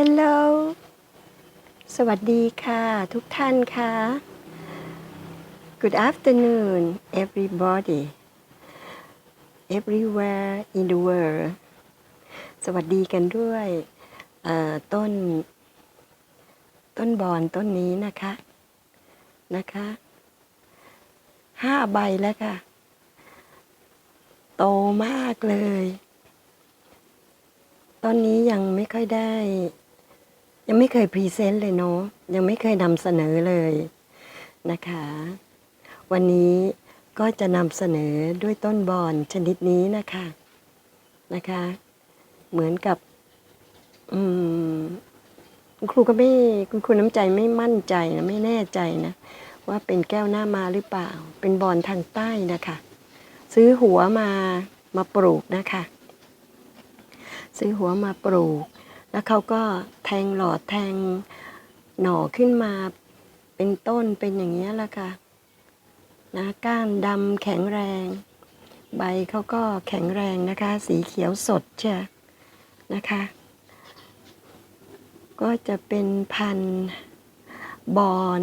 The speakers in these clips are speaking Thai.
Hello สวัสดีค่ะ ทุกท่านค่ะ Good afternoon everybody everywhere in the world สวัสดีกันด้วยต้น ต้นบอนต้นนี้นะคะนะคะห้าใบแล้วค่ะ โตมากเลย ตอนนี้ยังไม่ค่อยได้ ยังไม่เคยพรีเซนต์เลยเนาะยังไม่เคยนำเสนอเลยนะคะ วันนี้ก็จะนำเสนอด้วยต้นบอนชนิดนี้นะคะนะคะ เหมือนกับอืมคุณครูก็ไม่คุณครูน้ำใจไม่มั่นใจนะไม่แน่ใจนะ ว่าเป็นแก้วหน้ามาหรือเปล่า เป็นบอนทางใต้นะคะ ซื้อหัวมามาปลูกนะคะ ซื้อหัวมาปลูก แล้วเขาก็แทงหลอดแทงหน่อขึ้นมาเป็นต้นเป็นอย่างนี้แหละค่ะนะก้านดำแข็งแรง ใบเขาก็แข็งแรงนะคะ สีเขียวสดเชียนะคะ ก็จะเป็นพันธุ์บอน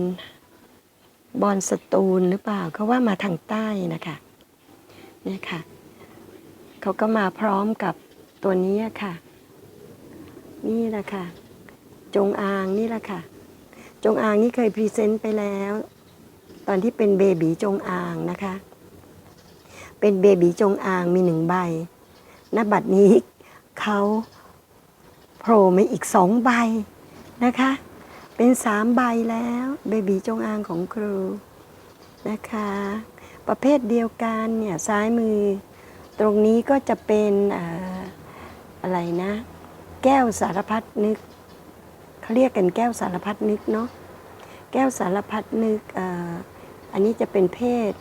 บอนสตูลหรือเปล่าเขาว่ามาทางใต้นะคะเนี่ยค่ะเขาก็มาพร้อมกับตัวนี้ค่ะ นี่แหละค่ะ จงอางนี่แหละค่ะ จงอางนี่เคยพรีเซนต์ไปแล้ว ตอนที่เป็นเบบีจงอางนะคะ เป็นเบบีจงอางมีหนึ่งใบณบัดนี้เขาโผล่มาอีกสองใบนะคะ เป็นสามใบแล้วเบบีจงอางของครูนะคะ ประเภทเดียวกันเนี่ยซ้ายมือ ตรงนี้ก็จะเป็นออะไรนะ แก้วสารพัดนึกเขาเรียกกันแก้วสารพัดนึกเนาะแก้วสารพัดนึกอ่ออันนี้จะเป็นเพศ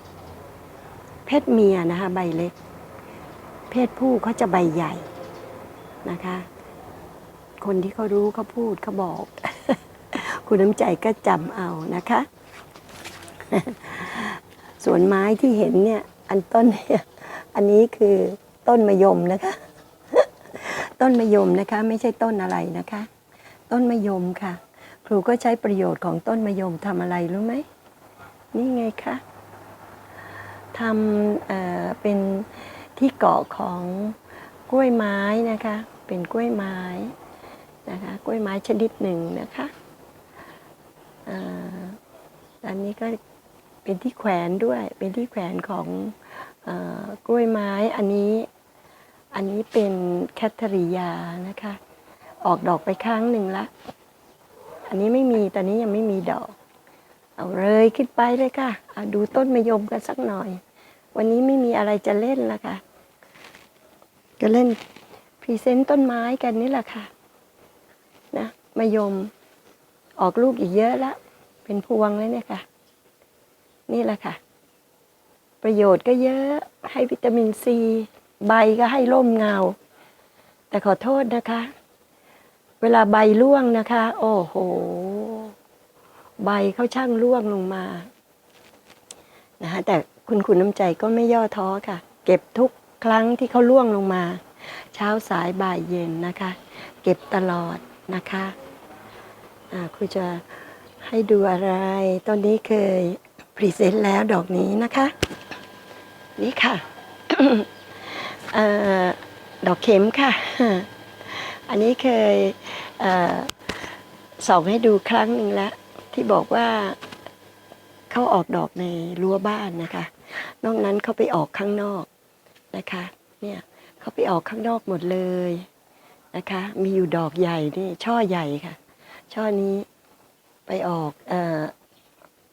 เพศเมียนะคะใบเล็ก เพศผู้เขาจะใบใหญ่นะคะ คนที่เขารู้เขาพูดเขาบอก คุณน้ำใจก็จำเอานะคะ ส่วนไม้ที่เห็นเนี่ย อันต้นเนี่ย อันนี้คือต้นมะยมนะคะ ต้นมะยมนะคะ ไม่ใช่ต้นอะไรนะคะ ต้นมะยมค่ะ ครูก็ใช้ประโยชน์ของต้นมะยมทำอะไรรู้ไหมนี่ไงคะทำเอ่อเป็นที่เกาะของกล้วยไม้นะคะ เป็นกล้วยไม้นะคะ กล้วยไม้ชนิดหนึ่งนะคะอ่าอันนี้ก็เป็นที่แขวนด้วย เป็นที่แขวนของเอ่อกล้วยไม้ อันนี้ อันนี้เป็นแคทเธอรียานะคะ ออกดอกไปครั้งหนึ่งละ อันนี้ไม่มีตอนนี้ยังไม่มีดอก เอาเลยขึ้นไปเลยค่ะเอาดูต้นมะยมกันสักหน่อย วันนี้ไม่มีอะไรจะเล่นละค่ะ ก็เล่นพรีเซนต์ต้นไม้กันนี่แหละค่ะนะมะยมออกลูกอีกเยอะละเป็นพวงเลยเนี่ยค่ะ นี่แหละค่ะ ประโยชน์ก็เยอะให้วิตามินซี ใบก็ให้ร่มเงา แต่ขอโทษนะคะ เวลาใบร่วงนะคะ โอ้โห ใบเขาช่างร่วงลงมานะคะแต่คุณคุณน้ำใจก็ไม่ย่อท้อค่ะ เก็บทุกครั้งที่เขาร่วงลงมา เช้าสายบ่ายเย็นนะคะ เก็บตลอดนะคะอ่าครูจะให้ดูอะไร ตอนนี้เคยพรีเซนต์แล้วดอกนี้นะคะ นี่ค่ะ เออดอกเข็มค่ะ อันนี้เคยเออส่องให้ดูครั้งหนึ่งแล้ว ที่บอกว่าเขาออกดอกในรั้วบ้านนะคะ นอกนั้นเขาไปออกข้างนอกนะคะ เนี่ยเขาไปออกข้างนอกหมดเลยนะคะ มีอยู่ดอกใหญ่นี่ช่อใหญ่ค่ะ ช่อนี้ไปออกอ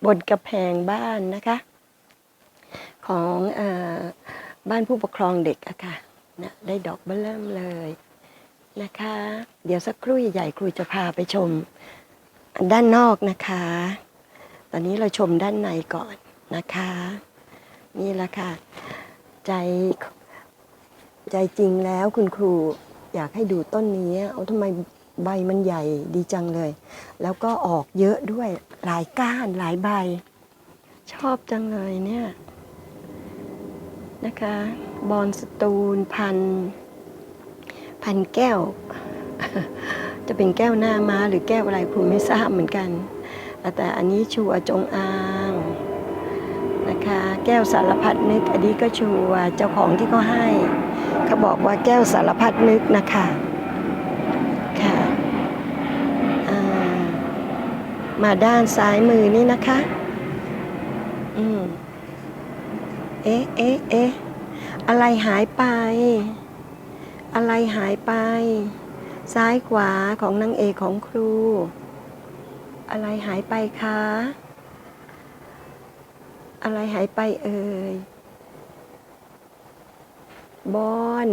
บนกระแพงบ้านนะคะ ของอ บ้านผู้ปกครองเด็กอะค่ะนะได้ดอกเบื้อเริ่มเลยนะคะ เดี๋ยวสักครู่ใหญ่ๆครูจะพาไปชมด้านนอกนะคะ ตอนนี้เราชมด้านในก่อนนะคะ นี่แหละค่ะ ใจใจจริงแล้วคุณครูอยากให้ดูต้นนี้เอาทำไมใบมันใหญ่ดีจังเลย แล้วก็ออกเยอะด้วยหลายก้านหลายใบ ชอบจังเลยเนี่ย นะคะ บอนสตูลพัน พันแก้ว จะเป็นแก้วหน้าม้าหรือแก้วอะไรครูไม่ทราบเหมือนกัน แต่อันนี้ชัวจงอางนะคะ แก้วสารพัดนึก อันนี้ก็ชัวเจ้าของที่เขาให้ เขาบอกว่าแก้วสารพัดนึกนะคะค่ะมาด้านซ้ายมือนี่นะคะ อืม เอ๊ะเอ๊ะเอ๊ะอะไรหายไป อะไรหายไป ซ้ายขวาของนางเอกของครู อะไรหายไปคะ อะไรหายไปเอ่ย บอน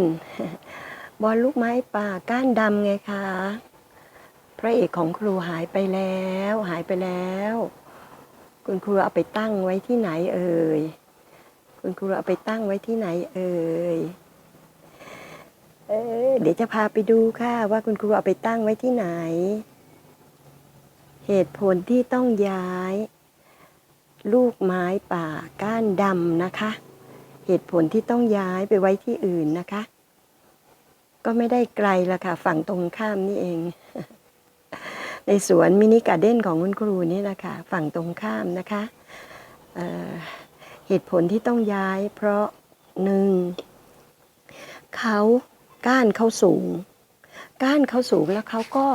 บอลลูกไม้ป่าก้านดำไงคะ พระเอกของครูหายไปแล้ว หายไปแล้ว คุณครูเอาไปตั้งไว้ที่ไหนเอ่ย คุณครูเอาไปตั้งไว้ที่ไหน เอ่ยเออเดี๋ยวจะพาไปดูค่ะ ว่าคุณครูเอาไปตั้งไว้ที่ไหน เหตุผลที่ต้องย้าย ลูกไม้ป่าก้านดำนะคะ เหตุผลที่ต้องย้ายไปไว้ที่อื่นนะคะ ก็ไม่ได้ไกลละค่ะ ฝั่งตรงข้ามนี่เอง ในสวนมินิการ์เด้นของคุณครูนี่นะคะ ฝั่งตรงข้ามนะคะ เหตุผลที่ต้องย้ายเพราะหนึ่งเขาก้านเขาสูง ก้านเขาสูงแล้วเขาก็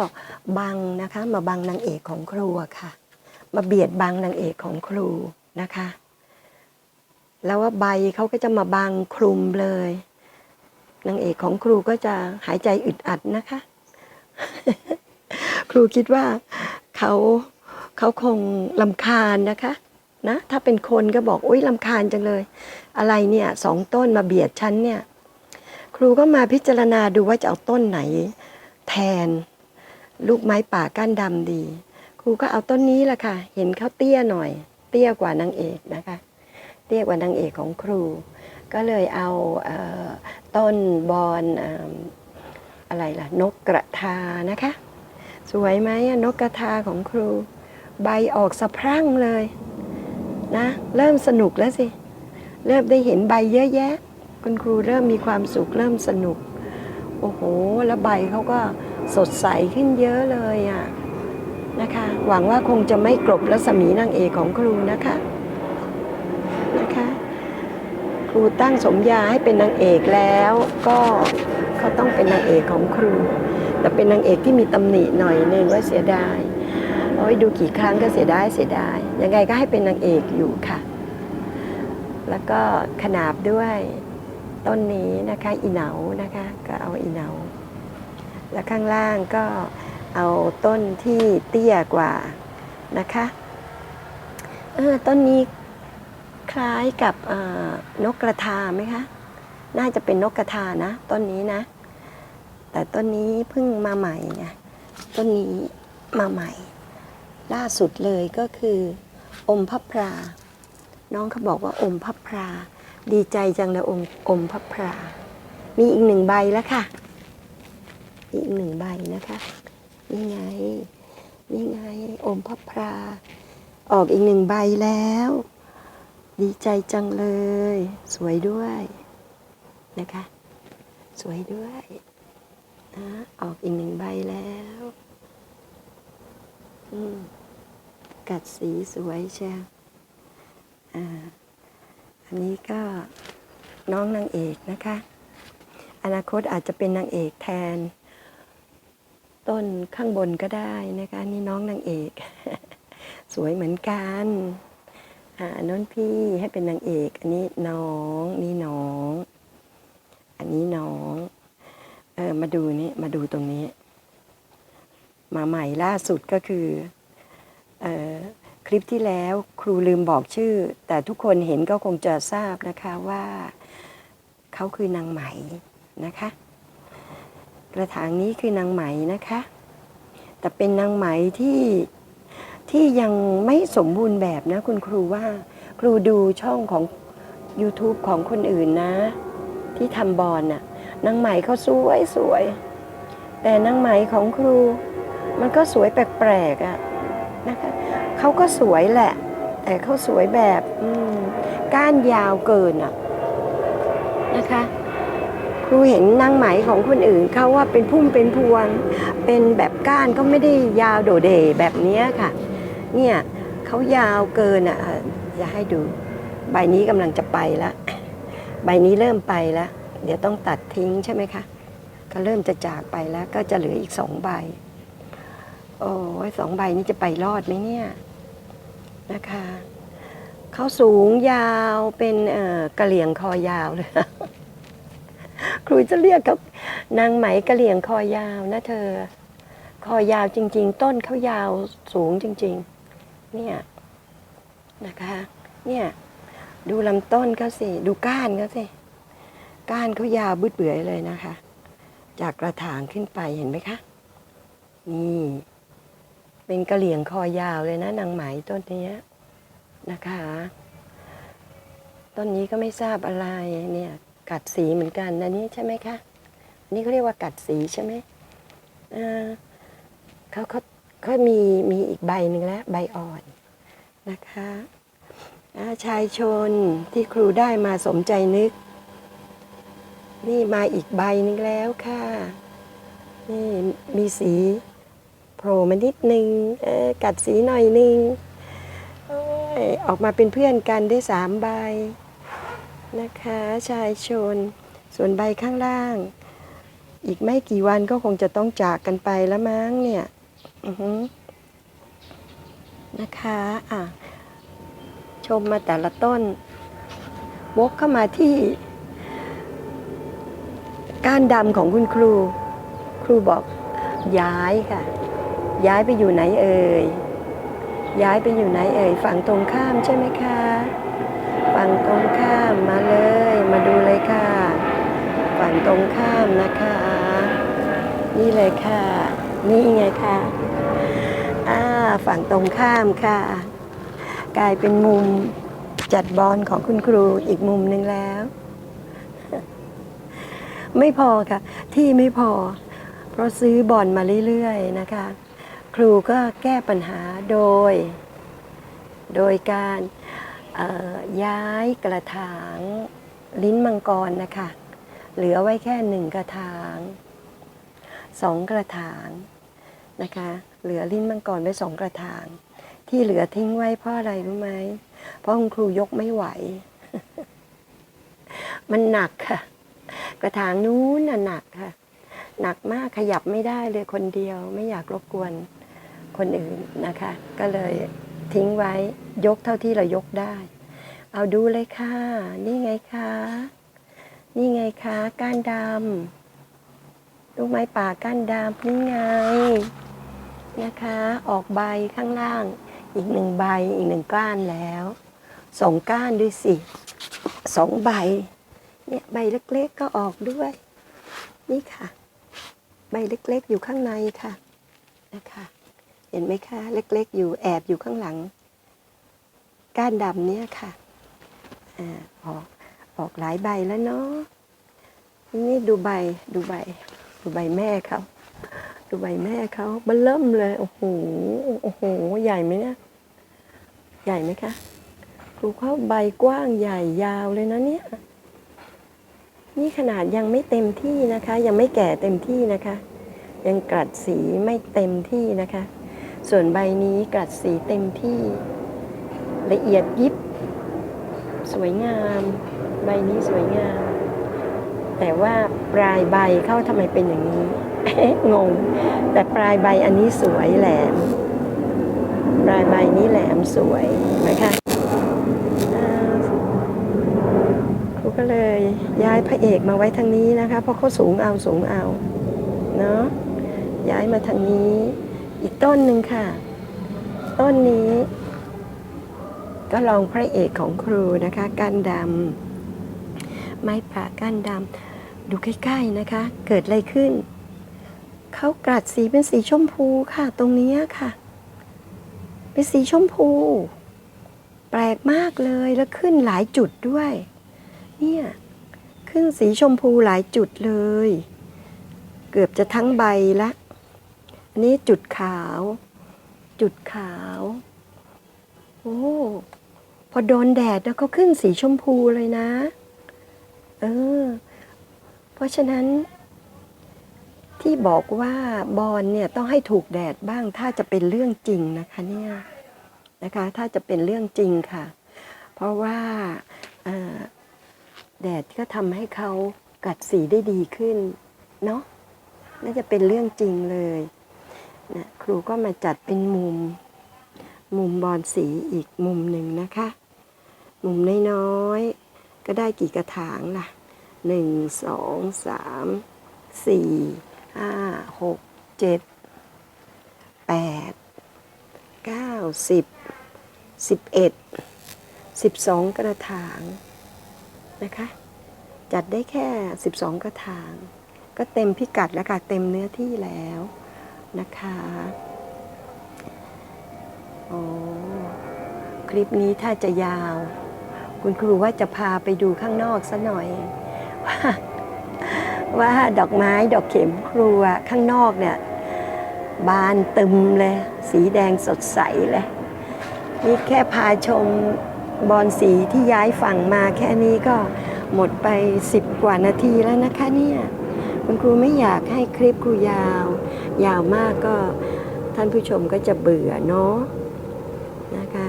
บังนะคะมาบังนางเอกของครูอะค่ะ มาเบียดบังนางเอกของครูนะคะ แล้วว่าใบเขาก็จะมาบังคลุมเลยนางเอกของครูก็จะหายใจอึดอัดนะคะ ครูคิดว่าเขาเขาคงลำคาญนะคะ นะ ถ้าเป็นคนก็บอกอุ้ยลำคาญจังเลย อะไรเนี่ยสองต้นมาเบียดฉันเนี่ย ครูก็มาพิจารณาดูว่าจะเอาต้นไหน แทน ลูกไม้ป่าก้านดำดี ครูก็เอาต้นนี้แหละค่ะ เห็นเขาเตี้ยหน่อย เตี้ยกว่านางเอกนะคะ เตี้ยกว่านางเอกของครู ก็เลยเอาเออต้นบอนเอิ่มอะไรล่ะ นกกระทานะคะ สวยไหมนกกระทาของครู ใบออกสะพรั่งเลย นะ เริ่มสนุกแล้วสิ เริ่มได้เห็นใบเยอะแยะ คุณครูเริ่มมีความสุขเริ่มสนุก โอ้โห แล้วใบเขาก็สดใสขึ้นเยอะเลยอะนะคะ หวังว่าคงจะไม่กลบรัศมีนางเอกของครูนะคะนะคะ ครูตั้งสมญาให้เป็นนางเอกแล้วก็เขาต้องเป็นนางเอกของครู แต่เป็นนางเอกที่มีตำหนิหน่อยนึงว่าเสียดาย โอ้ยดูกี่ครั้งก็เสียดายเสียดาย ยังไงก็ให้เป็นนางเอกอยู่ค่ะ แล้วก็ขนาบด้วยต้นนี้นะคะอีเหนานะคะก็เอาอีเหนา แล้วข้างล่างก็เอาต้นที่เตี้ยกว่านะคะเออต้นนี้คล้ายกับนกกระทาไหมคะ น่าจะเป็นนกกระทานะต้นนี้นะ แต่ต้นนี้เพิ่งมาใหม่ไงต้นนี้มาใหม่ ล่าสุดเลยก็คือ อมพับพรา น้องเขาบอกว่าอมพับพรา ดีใจจังเลยอมอมพับพรา มีอีกหนึ่งใบแล้วค่ะ อีกหนึ่งใบนะคะ นี่ไง นี่ไง อมพับพรา ออกอีกหนึ่งใบแล้ว ดีใจจังเลย สวยด้วยนะคะ สวยด้วยนะออกอีกหนึ่งใบแล้วอืม กัดสีสวยเชียวอ่าอันนี้ก็น้องนางเอกนะคะ อนาคตอาจจะเป็นนางเอกแทน ต้นข้างบนก็ได้นะคะ นี่น้องนางเอก สวยเหมือนกันอ่าอันน้นพี่ให้เป็นนางเอก อันนี้น้องนี่น้อง อันนี้น้องเออมาดูนี่มาดูตรงนี้ มาใหม่ล่าสุดก็คือ คลิปที่แล้วครูลืมบอกชื่อ แต่ทุกคนเห็นก็คงจะทราบนะคะว่าเขาคือนางไหมนะคะ กระถางนี้คือนางไหมนะคะ แต่เป็นนางไหมที่ที่ยังไม่สมบูรณ์แบบนะคุณครูว่า ครูดูช่องของ YouTube ของคนอื่นนะ ที่ทำบอลน่ะนางไหมเขาสวยสวย แต่นางไหมของครู มันก็สวยแปลกๆอะ่ะ นะคะเขาก็สวยแหละ แต่เขาสวยแบบก้านยาวเกินอะนะคะครูเห็นนางไหมของคนอื่นเขาว่าเป็นพุ่มเป็นพวง เป็นแบบก้านก็ไม่ได้ยาวโดดเด่แบบนี้ค่ะ เนี่ยเขายาวเกินอะอะจะให้ดู ใบนี้กำลังจะไปแล้วใบนี้เริ่มไปแล้ว เดี๋ยวต้องตัดทิ้งใช่ไหมคะ ก็เริ่มจะจากไปแล้วก็จะเหลืออีกสองใบ โอ้ยสองใบนี้จะไปรอดไหมเนี่ยนะคะเขาสูงยาวเป็นเอ่อกระเหลี่ยงคอยาวเลย ครูจะเรียกเขานางไหมกระเหลี่ยงคอยาวนะเธอ คอยาวจริง ๆ ต้นเขายาวสูงจริง ๆ เนี่ยนะคะ เนี่ย ดูลำต้นเขาสิ ดูก้านเขาสิ ก้านเขายาวบึดเบื่อยเลยนะคะ จากกระถางขึ้นไปเห็นไหมคะ นี่ เป็นกระเหลี่ยงคอยาวเลยนะนางไหมต้นนี้นะคะต้นนี้ก็ไม่ทราบอะไรเนี่ยกัดสีเหมือนกันนะนี่ใช่ไหมคะอันนี่เขาเรียกว่ากัดสีใช่ไหมเออเขาเขาเขามีมีอีกใบหนึ่งแล้วใบอ่อนนะคะอ่าชายชนที่ครูได้มาสมใจนึก นี่มาอีกใบหนึงแล้วค่ะ นี่มีสี โผล่มานิดนึงกัดสีหน่อยนึงออกมาเป็นเพื่อนกันได้สามใบนะคะ ชายชน ส่วนใบข้างล่าง อีกไม่กี่วันก็คงจะต้องจากกันไปแล้วมั้งเนี่ยนะคะอะชมมาแต่ละต้นวกเข้ามาที่ ก้านดำของคุณครู ครูบอกย้ายค่ะ ย้ายไปอยู่ไหนเอ่ย ย้ายไปอยู่ไหนเอ่ย ฝั่งตรงข้ามใช่ไหมคะ ฝั่งตรงข้ามมาเลย มาดูเลยค่ะ ฝั่งตรงข้ามนะคะ นี่เลยค่ะ นี่ไงค่ะอ่าฝั่งตรงข้ามค่ะ กลายเป็นมุมจัดบอลของคุณครูอีกมุมหนึ่งแล้ว ไม่พอค่ะ ที่ไม่พอ เพราะซื้อบอลมาเรื่อยๆนะคะ ครูก็แก้ปัญหาโดย โดยการย้ายกระถางลิ้นมังกรนะคะ เหลือไว้แค่หนึ่งกระถางสองกระถางนะคะ เหลือลิ้นมังกรไว้สองกระถาง ที่เหลือทิ้งไว้เพราะอะไรรู้ไหมเพราะคุณครูยกไม่ไหว มันหนักค่ะ กระถางนู้นน่ะหนักค่ะ หนักมากขยับไม่ได้เลยคนเดียวไม่อยากรบกวน คนอื่นนะคะ ก็เลยทิ้งไว้ยกเท่าที่เรายกได้ เอาดูเลยค่ะ นี่ไงคะนี่ไงคะก้านดำลูกไม้ป่าก้านดำนี่ไงนะคะ ออกใบข้างล่าง อีกหนึ่งใบอีกหนึ่งก้านแล้วสองก้านด้วยสิสองใบเนี่ยใบเล็กๆก็ออกด้วย นี่ค่ะ ใบเล็กๆอยู่ข้างในค่ะนะคะ เห็นไหมคะ เล็กๆ อยู่แอบอยู่ข้างหลัง ก้านดำเนี่ยค่ะอ่าออกออกหลายใบแล้วเนาะนี่ดูใบดูใบ ดูใบแม่เขาดูใบแม่เขามันเริ่มเลย โอ้โหโอ้โห ใหญ่ไหมเนี่ยใหญ่ไหมคะดูเขาใบกว้างใหญ่ยาวเลยนะเนี่ยนี่ขนาดยังไม่เต็มที่นะคะ ยังไม่แก่เต็มที่นะคะ ยังกลัดสีไม่เต็มที่นะคะ ส่วนใบนี้กลัดสีเต็มที่ละเอียดยิบ สวยงาม ใบนี้สวยงาม แต่ว่าปลายใบเข้าทำไมเป็นอย่างนี้ งง แต่ปลายใบอันนี้สวยแหลม ปลายใบนี้แหลมสวยนะคะครูก็เลยย้ายพระเอกมาไว้ทางนี้นะคะ เพราะเขาสูงเอาสูงเอา เนาะย้ายมาทางนี้ อีกต้นหนึ่งค่ะ ต้นนี้ ก็ลองพระเอกของครูนะคะก้านดำไม้ป่าก้านดำดูใกล้ๆนะคะ เกิดอะไรขึ้น เขากลัดสีเป็นสีชมพูค่ะ ตรงนี้ค่ะ เป็นสีชมพู แปลกมากเลยแล้วขึ้นหลายจุดด้วย เนี่ยขึ้นสีชมพูหลายจุดเลย เกือบจะทั้งใบละ อันนี้จุดขาว จุดขาว โอ้ พอโดนแดดแล้วก็ขึ้นสีชมพูเลยนะ เออ เพราะฉะนั้น ที่บอกว่าบอลเนี่ยต้องให้ถูกแดดบ้าง ถ้าจะเป็นเรื่องจริงนะคะเนี่ยนะคะ ถ้าจะเป็นเรื่องจริงค่ะ เพราะว่าแดดก็ทำให้เขากัดสีได้ดีขึ้น เนาะน่าจะเป็นเรื่องจริงเลย ครูก็มาจัดเป็นมุม มุมบอลสีอีกมุมหนึ่งนะคะ มุมน้อยๆ ก็ได้กี่กระถางล่ะหนึ่งสองสามสี่ห้าหกเจ็ดแปดเก้าสิบสิบเอ็ดสิบสองกระถางนะคะ จัดได้แค่สิบสองกระถาง ก็เต็มพิกัดแล้วค่ะ เต็มเนื้อที่แล้ว นะคะโอ้คลิปนี้ถ้าจะยาว คุณครูว่าจะพาไปดูข้างนอกซะหน่อย ว่าว่าดอกไม้ดอกเข็มครัวข้างนอกเนี่ย บานตึมเลย สีแดงสดใสเลย นี่แค่พาชมบอนสีที่ย้ายฝั่งมาแค่นี้ก็หมดไปสิบกว่านาทีแล้วนะคะเนี่ย คุณครูไม่อยากให้คลิปครูยาว ยาวมากก็ท่านผู้ชมก็จะเบื่อเนาะนะคะ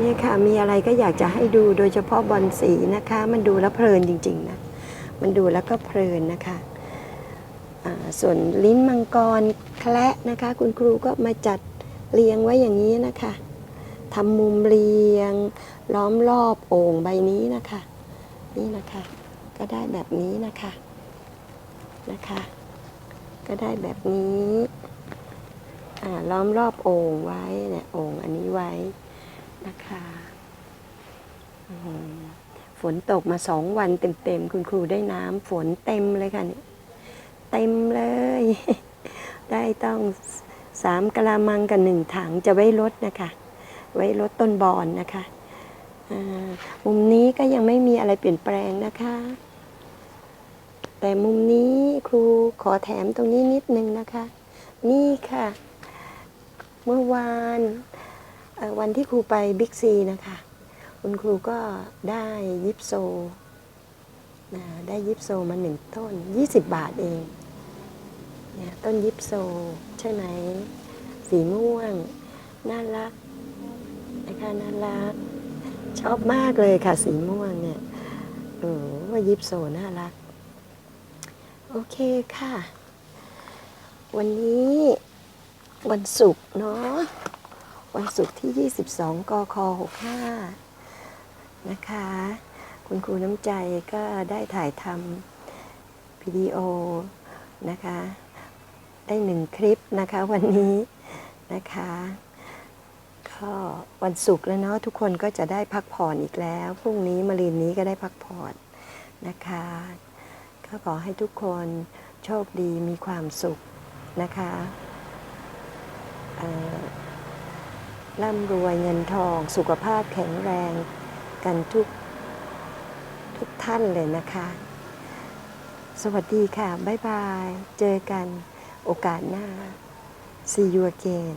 นี่ค่ะมีอะไรก็อยากจะให้ดูโดยเฉพาะบอลสีนะคะ มันดูแล้วเพลินจริงๆนะมันดูแล้วก็เพลินนะคะส่วนลิ้นมังกรแคละนะคะ คุณครูก็มาจัดเรียงไว้อย่างนี้นะคะทำมุมเรียง ล้อมรอบโอ่งใบนี้นะคะ นี่นะคะ ก็ได้แบบนี้นะคะนะคะ ก็ได้แบบนี้ล้อมรอบโอ่งไว้เนี่ยโอ่งอันนี้ไว้นะคะฝนตกมาสองวันเต็มๆ คุณครูได้น้ำฝนเต็มเลยค่ะเนี่ยเต็มเลย ได้ต้องสามกะละมังกับหนึ่งถังจะไว้ลดนะคะ ไว้ลดต้นบอนนะคะอ่ามุมนี้ก็ยังไม่มีอะไรเปลี่ยนแปลงนะคะ แต่มุมนี้ครูขอแถมตรงนี้นิดนึงนะคะ นี่ค่ะ เมื่อวานวันที่ครูไปบิ๊กซีนะคะ คุณครูก็ได้ยิปโซนะได้ยิปโซมาหนึ่งต้น 20 บาทเองเนี่ยต้นยิปโซใช่ไหม สีม่วง น่ารักนะคะน่ารัก ชอบมากเลยค่ะ สีม่วงเนี่ยเออว่ายิปโซน่ารัก โอเคค่ะ วันนี้วันศุกร์เนาะวันศุกร์ที่ 22 กค 65 นะคะ คุณครูน้ำใจก็ได้ถ่ายทำวิดีโอนะคะ ได้หนึ่งคลิปนะคะวันนี้นะคะก็วันศุกร์แล้วเนาะทุกคนก็จะได้พักผ่อนอีกแล้ว พรุ่งนี้มะรืนนี้ก็ได้พักผ่อนนะคะ ก็ขอให้ทุกคนโชคดีมีความสุขนะคะร่ำรวยเงินทองสุขภาพแข็งแรงกันทุกทุกท่านเลยนะคะ สวัสดีค่ะ บ๊ายบาย เจอกันโอกาสหน้า see you again